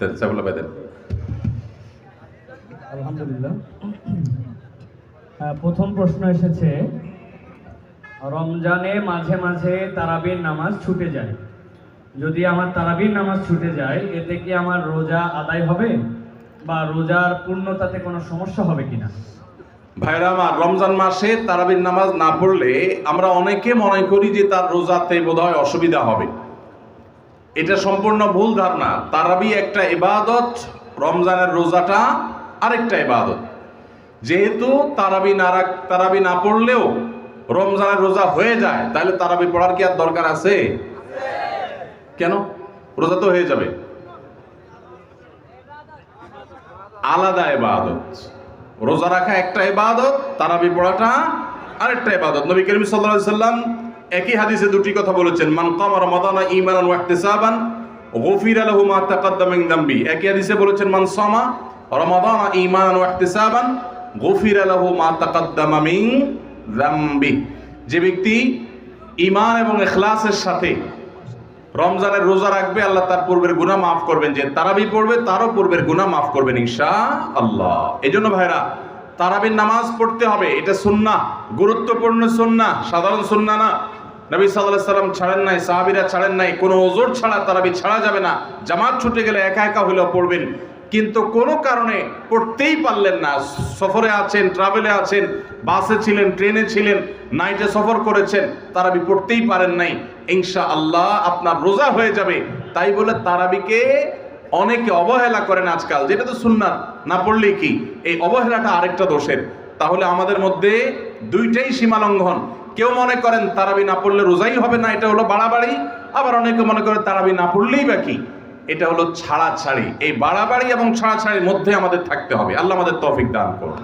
ভাই দেন। আলহামদুলিল্লাহ। হ্যাঁ, প্রথম প্রশ্ন এসেছে রমজানে মাঝে মাঝে তারাবির নামাজ ছুটে যায়। যদি আমার তারাবির নামাজ ছুটে যায় এতে কি আমার রোজা আদায় হবে? বা রোজার পূর্ণতাতে কোনো সমস্যা হবে কিনা? ভাইরা আমার রমজান মাসে তারাবির নামাজ না পড়লে আমরা অনেকে মনে করি যে তার রোজাতে বোধহয় অসুবিধা হবে। এটা সম্পূর্ণ ভুল ধারণা। তারাবি একটা ইবাদত, রমজানের রোজাটা আরেকটা ইবাদত। যেহেতু তারাবি না রাখ তারাবি না পড়লেও রমজানের রোজা হয়ে যায়, তাহলে তারাবি পড়ার কি আর দরকার আছে? কেন? রোজা তো হয়ে যাবে। আলাদা ইবাদত। রোজা রাখা একটা ইবাদত, তারাবি পড়াটা আরেকটা ইবাদত। নবী করিম সাল্লাল্লাহু আলাইহি সাল্লাম একই হাদিসে দুটি কথা বলেছেন, মান কামা রমাদানা ঈমানান ওয়া ইহতিসাবান, গুফিরা লাহু মা তাকাদ্দামা যামবি একই হাদিসে বলেছেন, মান সামা রমাদানা ঈমানান ওয়া ইহতিসাবান, গুফিরা লাহু মা তাকাদ্দামা মিন যামবি যে ব্যক্তি ঈমান এবং ইখলাসের সাথে রমজানের রোজা রাখবে, আল্লাহ তার পূর্বের গুনাহ মাফ করবেন। যে তারাবি পড়বে, তারও পূর্বের গুনাহ মাফ করবেন ইনশা আল্লাহ এই জন্য ভাইরা তারাবির নামাজ পড়তে হবে। এটা সুন্না গুরুত্বপূর্ণ সুন্না সাধারণ সুন্না না। নবী সাল্লাহ সাল্লাম ছাড়েন নাই, সাহাবিরা ছাড়েন নাই, কোনো ওজোর ছাড়া তারাবি ছাড়া যাবে না। জামাত ছুটে গেলে একা একা হলেও পড়বেন। কিন্তু কোনো কারণে পড়তেই পারলেন না। সফরে আছেন ট্রাভেলে আছেন বাসে ছিলেন ট্রেনে ছিলেন নাইটে সফর করেছেন, তারাবি পড়তেই পারেন নাই। ইনশা আল্লাহ আপনার রোজা হয়ে যাবে। তাই বলে তারাবিকে অনেকে অবহেলা করেন আজকাল। যেটা তো সুন্নাত, না পড়লেই কি? এই অবহেলাটা আরেকটা দোষের। তাহলে আমাদের মধ্যে দুইটাই সীমা লঙ্ঘন কেউ মনে করেন তারাবি না পড়লে রোজাই হবে না, এটা হলো বাড়াবাড়ি। আবার অনেকে মনে করেন তারাবি না পড়লেই বা কি? এটা হলো ছাড়াছাড়ি। এই বাড়াবাড়ি এবং ছাড়াছাড়ির মধ্যে আমাদের থাকতে হবে। আল্লাহ আমাদের তফিক দান করুন।